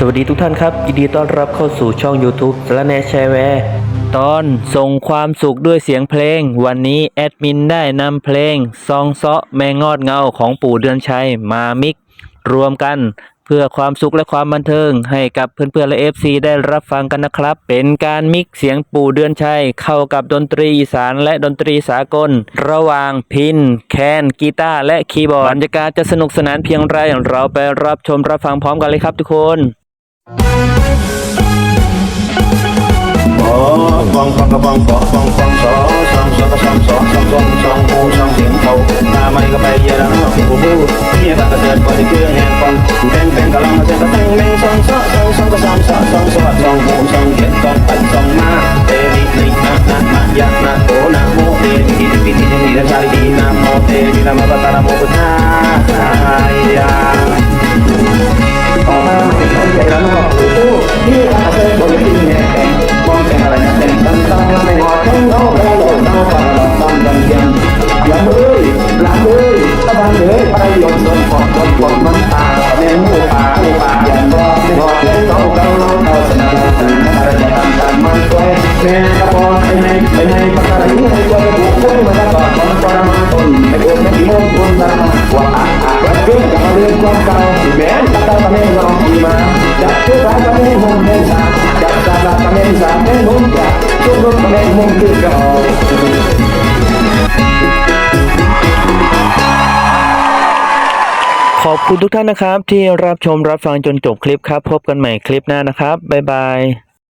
สวัสดีทุกท่านครับ ยินดีต้อนรับเข้าสู่ช่อง YouTube สารแนแชร์แวร์ตอนส่งความสุขด้วยเสียงเพลง วันนี้แอดมินได้นำเพลง ซองเซาะแมงอดเงาของปู่เดือนชัยมามิก รวมกันเพื่อความสุขและความบันเทิง ให้กับเพื่อนๆและ FC ได้รับฟังกันนะครับ เป็นการมิกเสียงปู่เดือนชัย เข้ากับดนตรีอีสานและดนตรีสากล ระหว่างพิน แคนกีตาร์และคีย์บอร์ดบรรยากาศจะสนุกสนานเพียงไรเราไปรับชมรับฟังพร้อมกันเลยครับทุกคน ปองปองปองกระปองปองปองปองสองสองสองกระสองสองสองสองสองปูสองเสียงเขาหน้าไม่ก็ไปเยอะแล้วผู้ผู้เมียก็เกิดพอที่เก ยไปยนต์โดนปอดโดนปอดมันตาแม่หมูป่าหมูป่าอย่างรอไม่หอดเล่นเขาเขาเราเขาสนาอะไรจะทำตามมันตัวแม่กระบอกไปในไปในปากกาลิ้นให้ตัวกระบุกคนมันจะตอดมันปรมาตนไอ้คนไม่กี่โมงคนตามว่าอาอาเรื่องกับเรื่องความเก่าแม้ตาตาตาเมงลองดีมาจับเชื่อสาตาเมงหงเมงสาจับตาตาตาเมงสาเมงหงจับช่วงรถตาเมงหงคือกร ขอบคุณทุกท่านนะครับ ที่รับชมรับฟังจนจบคลิปครับ พบกันใหม่คลิปหน้านะครับ บ๊ายบาย